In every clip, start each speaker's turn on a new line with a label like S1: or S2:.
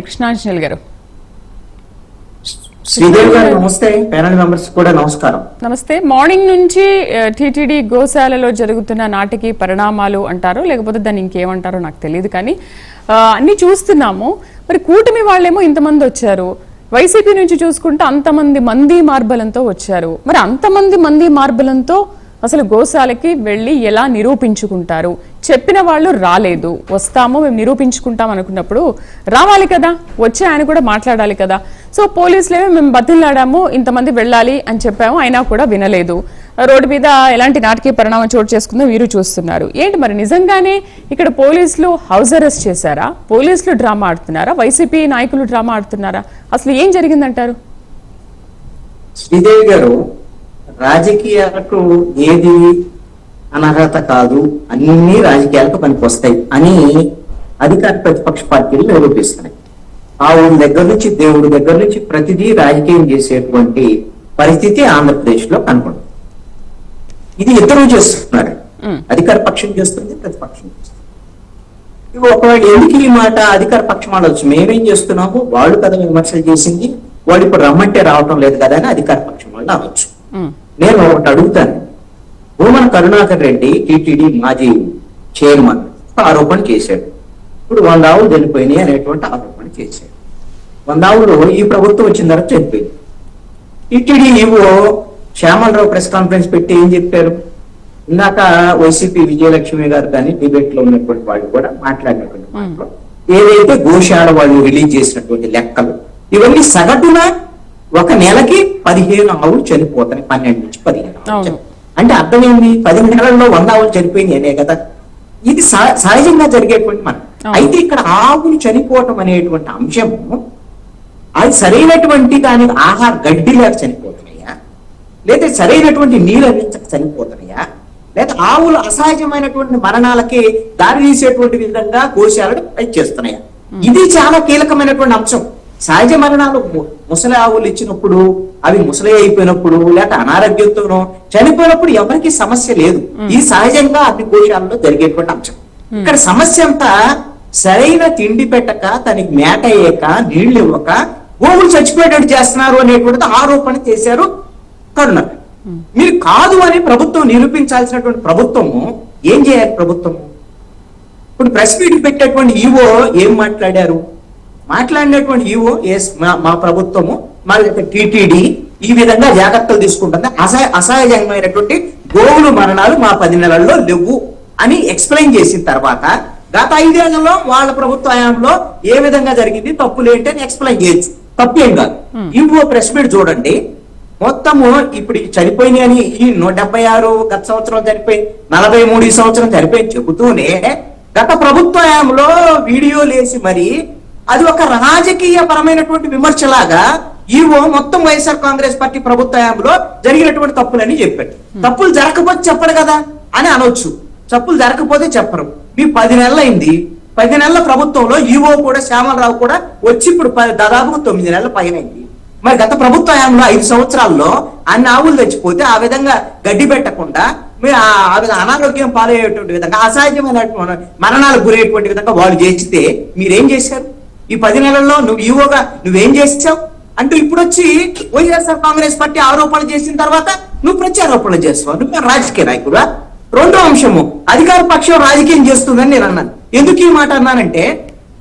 S1: కృష్ణాంజనేయులు గారు.
S2: శ్రీదేవి గారు నమస్తే. ప్యానల్ మెంబర్స్ కూడా నమస్కారం.
S1: నమస్తే. మార్నింగ్ నుంచి టీటీడీ గోశాలలో జరుగుతున్న నాటికి పరిణామాలు అంటారో లేకపోతే దాన్ని ఇంకేమంటారో నాకు తెలియదు కానీ అన్ని చూస్తున్నాము. మరి కూటమి వాళ్ళేమో ఇంతమంది వచ్చారు. వైసీపీ నుంచి చూసుకుంటే అంతమంది మంది మార్బలంతో వచ్చారు. మరి అంతమంది మంది మార్బలంతో అసలు గోశాలకి వెళ్ళి ఎలా నిరూపించుకుంటారు? చెప్పిన వాళ్ళు రాలేదు. వస్తాము మేము నిరూపించుకుంటాం అనుకున్నప్పుడు రావాలి కదా వచ్చి ఆయన కూడా మాట్లాడాలి కదా. సో పోలీసులేమో మేము బతిలాడాము ఇంతమంది వెళ్ళాలి అని చెప్పాము అయినా కూడా వినలేదు. రోడ్డు మీద ఎలాంటి నాటకీయ పరిణామం చోటు చేసుకుందో మీరు చూస్తున్నారు. ఏంటి మరి నిజంగానే ఇక్కడ పోలీసులు హౌస్ అరెస్ట్ చేశారా? పోలీసులు డ్రామా ఆడుతున్నారా? వైసీపీ నాయకులు డ్రామా ఆడుతున్నారా? అసలు ఏం జరిగిందంటారు?
S2: శ్రీదేవి గారు రాజకీయాలకు ఏది అనర్హత కాదు అన్ని రాజకీయాలకు పనికొస్తాయి అని అధికార ప్రతిపక్ష పార్టీలు నిరూపిస్తున్నాయి. ఆ ఊరి దగ్గర నుంచి దేవుడి దగ్గర నుంచి ప్రతిదీ రాజకీయం చేసేటువంటి పరిస్థితి ఆంధ్రప్రదేశ్లో కనపడుతుంది. ఇది ఇద్దరు చేస్తున్నారు. అధికార పక్షం చేస్తుంది ప్రతిపక్షం చేస్తుంది. ఇవి ఒకవేళ ఎందుకు ఈ మాట అధికార పక్షం ఆడవచ్చు మేమేం చేస్తున్నాము? వాళ్ళు కదా విమర్శలు చేసింది. వాళ్ళు ఇప్పుడు రమ్మంటే రావటం లేదు కదా అని అధికార పక్షం వాళ్ళు అనవచ్చు
S1: ఉమ్,
S2: నేను ఒకటి అడుగుతాను. భూమన కరుణాకర్ రెడ్డి టిటిడి మాజీ చైర్మన్ ఆరోపణ చేశాడు. ఇప్పుడు వంద ఆవులు చనిపోయినాయి అనేటువంటి ఆరోపణ చేశాడు. వంద ఆవులు ఈ ప్రభుత్వం వచ్చిన తర్వాత చనిపోయింది. TTD EO Shyamala Rao press conference పెట్టి ఏం చెప్పారు? ఇందాక వైసీపీ విజయలక్ష్మి గారు కానీ డిబేట్లో ఉన్నటువంటి వాళ్ళు కూడా మాట్లాడినటువంటి ఏదైతే గోశాల వాళ్ళు రిలీజ్ చేసినటువంటి లెక్కలు ఇవన్నీ సగటున ఒక నెలకి పదిహేను ఆవులు చనిపోతాయి పన్నెండు నుంచి పదిహేను. అంటే అర్థం ఏంది పది నెలల్లో వంద ఆవులు చనిపోయినాయి అనే కదా. ఇది సహ- సహజంగా జరిగేటువంటి మనం. అయితే ఇక్కడ ఆవులు చనిపోవటం అనేటువంటి అంశము అది సరైనటువంటి దానికి ఆహార గడ్డి లేక చనిపోతున్నాయా? లేదా సరైనటువంటి నీళ్ళు అందించక చనిపోతున్నాయా? లేదా ఆవులు అసహజమైనటువంటి మరణాలకి దారి తీసేటువంటి విధంగా కోశాలను చేస్తున్నాయా ఇది చాలా కీలకమైనటువంటి అంశం. సహజ మరణాలు ముసలి ఆవులు ఇచ్చినప్పుడు అవి ముసలి అయిపోయినప్పుడు లేక అనారోగ్యంతోనో చనిపోయినప్పుడు ఎవరికి సమస్య లేదు. ఇది సహజంగా అన్ని కోశాలలో జరిగేటువంటి అంశం. ఇక్కడ సమస్య అంతా సరైన తిండి పెట్టక తనకి మేట అయ్యాక నీళ్ళు ఇవ్వక గోవులు చచ్చిపోయేటట్టు చేస్తున్నారు అనేటువంటిది ఆరోపణ చేశారు కరుణ మీరు కాదు అని ప్రభుత్వం నిరూపించాల్సినటువంటి ప్రభుత్వము ఏం చేయాలి ప్రభుత్వము? ఇప్పుడు ప్రెస్ మీట్ పెట్టేటువంటి ఈవో ఏం మాట్లాడారు? మాట్లాడినటువంటి ఈవో ఎస్ మా- ప్రభుత్వము మా టిటిడి ఈ విధంగా జాగ్రత్తలు తీసుకుంటుంది. అసహ అసహజమైనటువంటి గోవులు మరణాలు మా పది నెలల్లో లేవు అని ఎక్స్ప్లెయిన్ చేసిన తర్వాత గత ఐదేళ్ళలో వాళ్ళ ప్రభుత్వ హయాంలో ఏ విధంగా జరిగింది తప్పులు ఏంటి అని ఎక్స్ప్లెయిన్ చేయొచ్చు. తప్పు ఏం కాదు. ఈవో ప్రెస్ మీట్ చూడండి. మొత్తము ఇప్పుడు ఈ చనిపోయినాయి అని ఈ నూట డెబ్బై ఆరు గత సంవత్సరం చనిపోయి నలభై మూడు సంవత్సరం చనిపోయి చెబుతూనే గత ప్రభుత్వ హయాంలో వీడియో లేసి మరి అది ఒక రాజకీయ పరమైనటువంటి విమర్శలాగా ఈవో మొత్తం వైఎస్ఆర్ కాంగ్రెస్ పార్టీ ప్రభుత్వ హయాంలో జరిగినటువంటి తప్పులని చెప్పాడు. తప్పులు జరగకపోతే చెప్పడు కదా అని అనొచ్చు. తప్పులు జరగకపోతే చెప్పరు. మీ పది నెలలు అయింది పది నెలల ప్రభుత్వంలో ఈవో కూడా శ్యామలరావు కూడా వచ్చి ఇప్పుడు దాదాపు తొమ్మిది నెలల పైన మరి గత ప్రభుత్వ హయాంలో ఐదు సంవత్సరాల్లో అన్ని ఆవులు తెచ్చిపోతే ఆ విధంగా గడ్డి పెట్టకుండా మీరు ఆ ఆ విధంగా అనారోగ్యం పాలయ్యేటువంటి విధంగా అసహజమైన మరణాలకు గురయ్యేటువంటి విధంగా వాళ్ళు చేస్తే మీరేం చేశారు? ఈ పది నెలల్లో నువ్వు ఈవోగా నువ్వేం చేసావు? అంటూ ఇప్పుడు వచ్చి వైఎస్ఆర్ కాంగ్రెస్ పార్టీ ఆరోపణలు చేసిన తర్వాత నువ్వు ప్రత్యారోపణలు చేస్తావు? నువ్వు రాజకీయ నాయకుడా? రెండో అంశము అధికార పక్షం రాజకీయం చేస్తుందని నేను అన్నాను. ఎందుకు ఈ మాట అన్నానంటే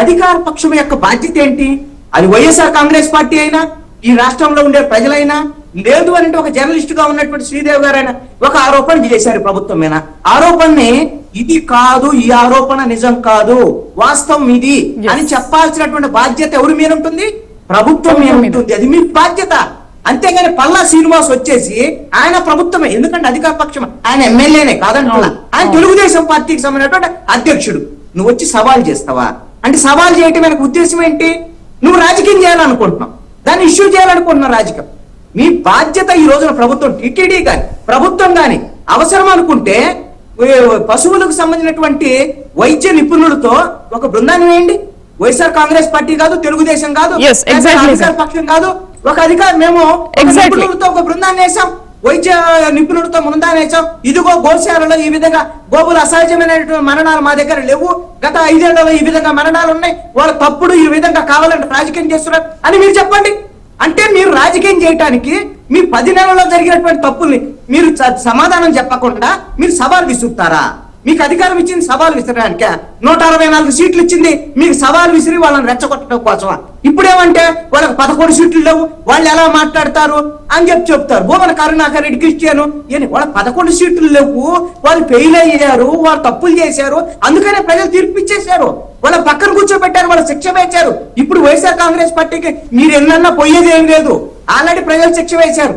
S2: అధికార పక్షం యొక్క బాధ్యత ఏంటి? అది వైఎస్ఆర్ కాంగ్రెస్ పార్టీ అయినా ఈ రాష్ట్రంలో ఉండే ప్రజలైనా లేదు అని ఒక జర్నలిస్ట్గా ఉన్నటువంటి శ్రీదేవి గారైనా ఒక ఆరోపణ చేశారు ప్రభుత్వం మీద. ఆరోపణని ఇది కాదు ఈ ఆరోపణ నిజం కాదు. వాస్తవం ఇది. అని చెప్పాల్సినటువంటి బాధ్యత ఎవరి మీద ఉంటుంది? ప్రభుత్వం మీద. ఉంటుంది. అది మీ బాధ్యత. అంతేగాని పల్లా శ్రీనివాస్ వచ్చేసి ఆయన ప్రభుత్వమే. ఎందుకంటే అధికార పక్షం ఆయన ఎమ్మెల్యేనే కాదంటున్నా. ఆయన. తెలుగుదేశం పార్టీకి సంబంధించినటువంటి అధ్యక్షుడు. నువ్వు వచ్చి సవాల్ చేస్తావా? అంటే సవాల్ చేయటం వెనక ఉద్దేశం ఏంటి? నువ్వు రాజకీయం చేయాలనుకుంటున్నావు. దాన్ని ఇష్యూ చేయాలనుకుంటున్నావు రాజకీయం. మీ బాధ్యత ఈ రోజున ప్రభుత్వం టిటిడి కానీ ప్రభుత్వం కానీ అవసరం అనుకుంటే పశువులకు సంబంధించినటువంటి వైద్య నిపుణులతో ఒక బృందాన్ని వేయండి. వైఎస్ఆర్ కాంగ్రెస్ పార్టీ కాదు తెలుగుదేశం కాదు అధికార. పక్షం కాదు. ఒక అధికారం మేము. నిపుణులతో ఒక బృందాన్ని వేసాం వైద్య నిపుణుడితో ముందానేసాం ఇదిగో గోశాలలో ఈ విధంగా గోవులు అసహజమైనటువంటి మరణాలు మా దగ్గర లేవు. గత ఐదేళ్ళలో ఈ విధంగా మరణాలు ఉన్నాయి. వాళ్ళ తప్పుడు ఈ విధంగా కావాలంటే రాజకీయం చేస్తున్నారు. అని మీరు చెప్పండి. అంటే మీరు రాజకీయం చేయటానికి మీ పది నెలల్లో జరిగినటువంటి తప్పుల్ని మీరు సమాధానం చెప్పకుండా మీరు సవాల్ విసురుతారా? మీకు అధికారం ఇచ్చింది సవాల్ విసిరడానికే? నూట అరవై నాలుగు సీట్లు ఇచ్చింది మీకు సవాల్ విసిరి వాళ్ళని రెచ్చగొట్టడం కోసమా? ఇప్పుడేమంటే వాళ్ళకి పదకొండు సీట్లు లేవు వాళ్ళు ఎలా మాట్లాడతారు అని చెప్పి చెప్తారు. భూమన కరుణాకర్ రెడ్డి క్రిస్టియన్ వాళ్ళ పదకొండు సీట్లు లేవు వాళ్ళు ఫెయిల్ అయ్యారు వాళ్ళు తప్పులు చేశారు అందుకనే ప్రజలు తీర్పు ఇచ్చేశారు. వాళ్ళ పక్కన కూర్చోబెట్టారు వాళ్ళ శిక్ష వేశారు ఇప్పుడు వైఎస్ఆర్ కాంగ్రెస్ పార్టీకి మీరు ఎన్నన్నా పోయేది ఏం లేదు. ఆల్రెడీ ప్రజలు శిక్ష వేశారు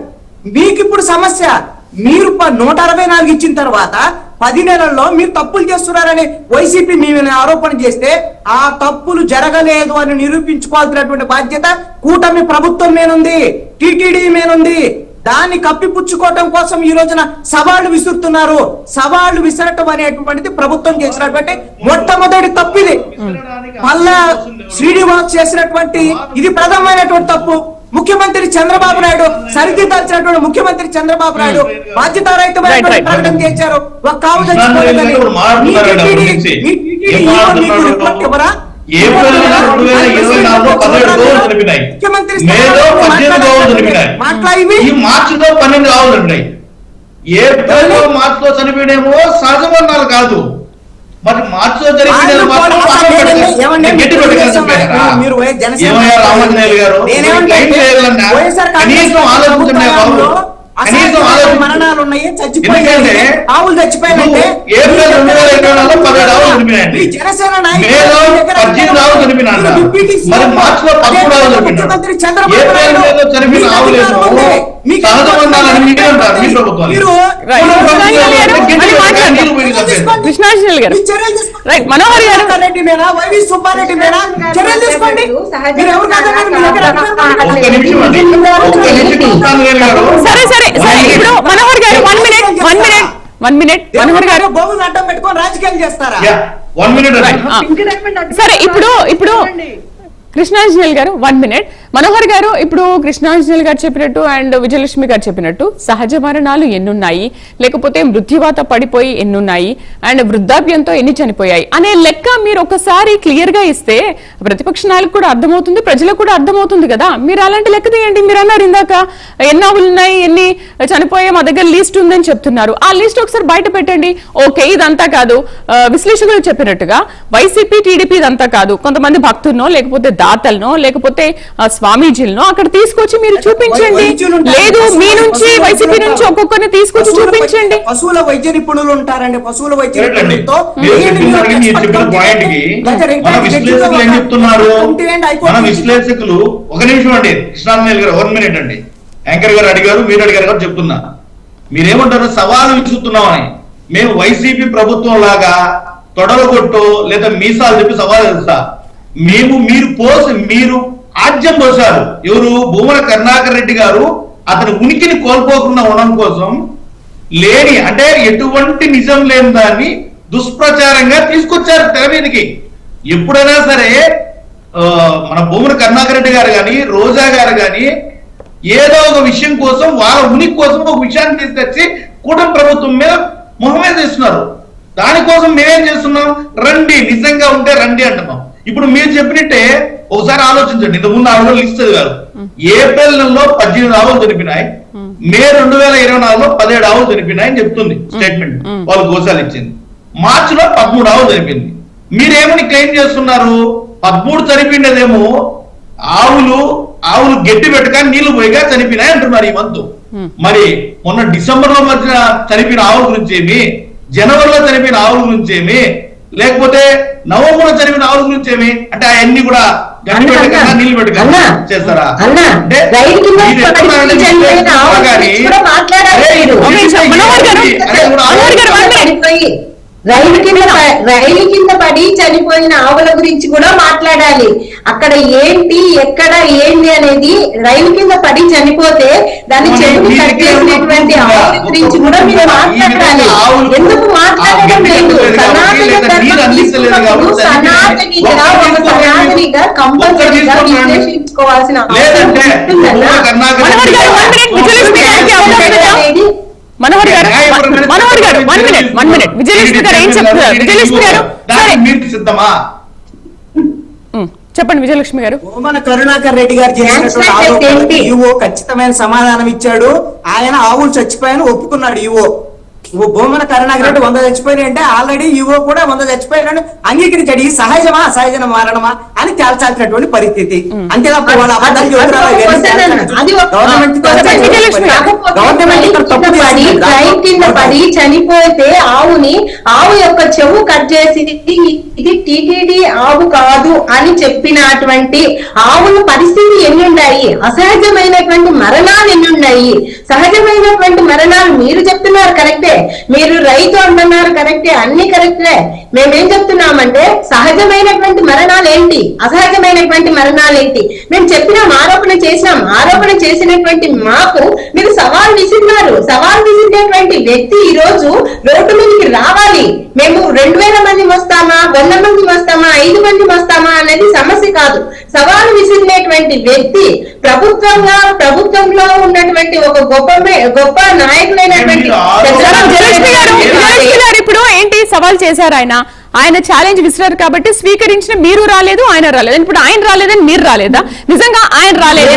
S2: మీకు ఇప్పుడు సమస్య మీరు నూట అరవై నాలుగు ఇచ్చిన తర్వాత పది నెలల్లో మీరు తప్పులు చేస్తున్నారని వైసీపీ మీ మీద ఆరోపణ చేస్తే ఆ తప్పులు జరగలేదు అని నిరూపించుకోవాల్సినటువంటి బాధ్యత కూటమి ప్రభుత్వం మీనుంది టిటిడి మీనుంది దాన్ని కప్పిపుచ్చుకోవటం కోసం ఈ రోజున సవాళ్ళు విసురుతున్నారు సవాళ్ళు విసరటం అనేటువంటిది ప్రభుత్వం చేసినటువంటి మొట్టమొదటి తప్పిది మళ్ళా శ్రీనివాస్ చేసినటువంటి ఇది ప్రధానమైనటువంటి తప్పు ముఖ్యమంత్రి చంద్రబాబు నాయుడు సరిదిద్దాల్సినటువంటి ముఖ్యమంత్రి చంద్రబాబు నాయుడు బాధ్యతారహితమైనటువంటి
S1: right.
S2: ప్రకటన చేశారు ఒక కావు తెచ్చుకోలేదని. రిపోర్ట్ ఇవ్వరా?
S3: ఏప్రిల్ రెండు వేల ఇరవై నాలుగులో పదిహేడు గోవులు చనిపోయినాయి
S2: ముఖ్యమంత్రి
S3: మేలో పద్దెనిమిది గోవులు చనిపోయినాయి
S2: మాట్లాడి.
S3: ఈ మార్చిలో పన్నెండు ఆవులు ఉన్నాయి ఏప్రిల్ మార్చిలో చనిపోయినేమో సహజ మరణాలు కాదు. మరి మార్చిలో జరిగిన రామాంజనేయులు గారు. కనీసం ఆలోచించండి బాబు
S2: ప్రభుత్వంలో
S3: కనీసం
S2: అసాధ్యమైన మరణాలు ఉన్నాయి చచ్చిపోయాయి ఆవులు చచ్చిపోయాయంటే
S3: ఆవులు
S2: జనసేన నాయకులు
S3: ఆవులు ఆవులు.
S2: ముఖ్యమంత్రి చంద్రబాబు నాయుడు
S1: కృష్ణాంజలి గారు. రైట్ మనోహర్ గారు.
S2: సుబ్బారెడ్డి
S1: సరే సరే సరే ఇప్పుడు Manohar garu one minute one minute one minute Manohar garu.
S2: గోవులు అడ్డం పెట్టుకొని రాజకీయాలు చేస్తారా.
S1: సరే ఇప్పుడు ఇప్పుడు కృష్ణాంజనేయులు గారు వన్ మినిట్ మనోహర్ గారు ఇప్పుడు కృష్ణాంజనేయులు గారు చెప్పినట్టు అండ్ విజయలక్ష్మి గారు చెప్పినట్టు సహజ మరణాలు ఎన్నున్నాయి లేకపోతే మృత్యువాత పడిపోయి ఎన్నున్నాయి అండ్ వృద్ధాప్యంతో ఎన్ని చనిపోయాయి అనే లెక్క మీరు ఒకసారి క్లియర్గా ఇస్తే ప్రతిపక్ష నాయకులకు కూడా అర్థమవుతుంది ప్రజలకు కూడా అర్థమవుతుంది కదా. మీరు అలాంటి లెక్క తీయండి. మీరు అన్నారు ఇందాక ఎన్ని ఆవులు ఉన్నాయి ఎన్ని చనిపోయాయి మా దగ్గర లిస్ట్ ఉందని చెప్తున్నారు. ఆ లిస్ట్ ఒకసారి బయట పెట్టండి. ఓకే ఇదంతా కాదు. విశ్లేషకులు చెప్పినట్టుగా వైసీపీ టీడీపీ ఇదంతా కాదు. కొంతమంది భక్తులనో లేకపోతే దాతలనో లేకపోతే స్వామీజీలనో అక్కడ తీసుకొచ్చి మీరు చూపించండి. లేదు మీ
S2: పశువుల-
S1: నుంచి వైసీపీ నుంచి. ఒక్కొక్కరిని తీసుకొచ్చి చూపించండి.
S2: వైద్య- పశువుల వైద్య నిపుణులు ఉంటారండి. పశువుల వైద్య. నిపుణులతో
S3: విశ్లేషకులు ఒక నిమిషం అండి. కృష్ణాంజనేయులు గారు వన్ మినిట్ అండి. యాంకర్ గారు అడిగారు మీరు అడిగారు కాబట్టి చెప్తున్నా. మీరేమంటారు? సవాలు విసురుతున్నామని. మేము వైసీపీ ప్రభుత్వం లాగా తొడలు కొట్టు లేదా మీసాలు చెప్పి సవాలు తెలుసా మేము మీరు పోసి మీరు ఆజ్యం పోసారు ఎవరు? భూమన కరుణాకర్ రెడ్డి గారు అతని ఉనికిని కోల్పోకుండా ఉండడం కోసం లేని అంటే ఎటువంటి నిజం లేని దాన్ని దుష్ప్రచారంగా తీసుకొచ్చారు తెర మీదకి. ఎప్పుడైనా సరే మన భూముల కరుణాకర్ రెడ్డి గారు కానీ రోజా గారు కానీ ఏదో ఒక విషయం కోసం వాళ్ళ ఉనికి కోసం ఒక విషయాన్ని తీసుకొచ్చి కూటమి ప్రభుత్వం మీద మొహమే చేస్తున్నారు దానికోసం మేమేం చేస్తున్నాం? రండి నిజంగా ఉంటే రండి అంటున్నాం. ఇప్పుడు మీరు చెప్పినట్టే ఒకసారి ఆలోచించండి. ఇంత ముందు ఆవిడ లిస్ట్ చదివారు. ఏప్రిల్ నెలలో పద్దెనిమిది ఆవులు చనిపోయినాయి మే రెండు వేల ఇరవై నాలుగులో పదిహేడు ఆవులు చనిపోయినాయి అని చెప్తుంది స్టేట్మెంట్. వాళ్ళు గోసాలు ఇచ్చింది. మార్చిలో పదమూడు ఆవులు చనిపోయింది మీరేమని క్లెయిమ్ చేస్తున్నారు? పదమూడు చనిపోయినదేమో ఆవులు ఆవులు గట్టి పెట్టక నీళ్ళు పోయిగా చనిపోయినాయి అంటున్నారు ఈ మంత్. మరి మొన్న డిసెంబర్లో మధ్య చనిపోయిన ఆవుల గురించి ఏమి జనవరిలో చనిపోయిన ఆవుల గురించి ఏమి లేకపోతే నవంబర్ చనిపోయిన ఆవుల గురించి ఏమి అంటే అవన్నీ కూడా గట్టి
S4: నీళ్ళు
S3: చేస్తారా? అంటే
S4: రైలు కింద రైలు కింద పడి చనిపోయిన ఆవుల గురించి కూడా మాట్లాడాలి అక్కడ ఏంటి ఎక్కడ ఏంటి అనేది రైలు కింద పడి చనిపోతే దాన్ని
S3: మరి
S4: చెవుని
S3: మీ
S4: కట్
S3: దగ్గర
S4: చేసినటువంటి
S3: ఏమన్నా
S4: ఆవుల గురించి కూడా మీరు మాట్లాడాలి ఎందుకు మాట్లాడడం లేదు సనాతన ధర్మం తీసుకున్నప్పుడు సనాతనిగా ఒక. సనాతనిగా కంపల్సరీగా. విశ్లేషించుకోవాల్సిన అవసరం ఉంటుందన్నా.
S1: Manohar garu one minute one minute Vijayalakshmi garu ఏం చెప్తున్నారు? విజయలక్ష్మి గారు? చెప్పండి విజయలక్ష్మి గారు.
S2: భూమన కరుణాకర్ రెడ్డి గారు చేసినటువంటి ఖచ్చితమైన సమాధానం ఇచ్చాడు. ఆయన ఆవులు చచ్చిపోయాయని ఒప్పుకున్నాడు ఈవో. ఓ భూమన కరుణాకర్ రెడ్డి వంద చచ్చిపోయినాయి అంటే ఆల్రెడీ ఈవో కూడా వంద చచ్చిపోయాడని అంగీకరించాడు. ఈ సహజమా? అసహజన మరణమా? అని తేల్చాల్సినటువంటి పరిస్థితి. అంతే తప్ప వాళ్ళ అబద్ధాలు గవర్నమెంట్
S4: చనిపోతే ఆవుని ఆవు యొక్క చెవు కట్ చేసి ఇది టిటిడి ఆవు కాదు అని చెప్పినటువంటి ఆవుల పరిస్థితి ఎన్ని ఉన్నాయి అసహజమైనటువంటి మరణాలు ఎన్ని ఉన్నాయి సహజమైనటువంటి మరణాలు మీరు చెప్తున్నారు కరెక్టే మీరు రైతు అంటున్నారు కరెక్టే అన్ని కరెక్టే మేమేం చెప్తున్నామంటే సహజమైనటువంటి మరణాలు ఏంటి అసహజమైనటువంటి మరణాలు ఏంటి మేము చెప్పినాం ఆరోపణ చేసినాం. ఆరోపణ చేసినటువంటి మాకు మీరు సవాల్ విసిరినారు. సవాల్ విసిరినటువంటి వ్యక్తి ఈ రోజు రోడ్డు మీదకి రావాలి. మేము రెండు వేల మంది వస్తామా? వంద మంది వస్తామా? ఐదు మంది వస్తామా? అనేది సమస్య కాదు. సవాల్ విసిరినటువంటి వ్యక్తి ప్రభుత్వంగా ప్రభుత్వంలో ఉన్నటువంటి ఒక గొప్ప గొప్ప నాయకులైనటువంటి
S1: గారు ఇప్పుడు ఏంటి సవాల్ చేశారు ఆయన? ఆయన ఛాలెంజ్ విసిరారు కాబట్టి స్వీకరించిన మీరు రాలేదు ఆయన రాలేదు. ఇప్పుడు ఆయన రాలేదని మీరు రాలేదా? నిజంగా ఆయన రాలేదు.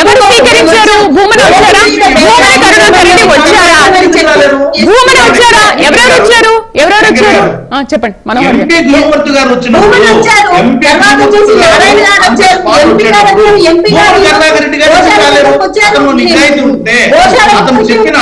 S1: ఎవరు స్వీకరించారు భూమన వచ్చారా భూమన కరుణాకర్ రెడ్డి వచ్చారా భూమన వచ్చారా ఎవరెవరు వచ్చారు ఆ, చెప్పండి మనోహర్ గారు
S3: గురుమూర్తి గారు గారు
S4: గారు గారు గారు
S3: గారు అతను చెప్పిన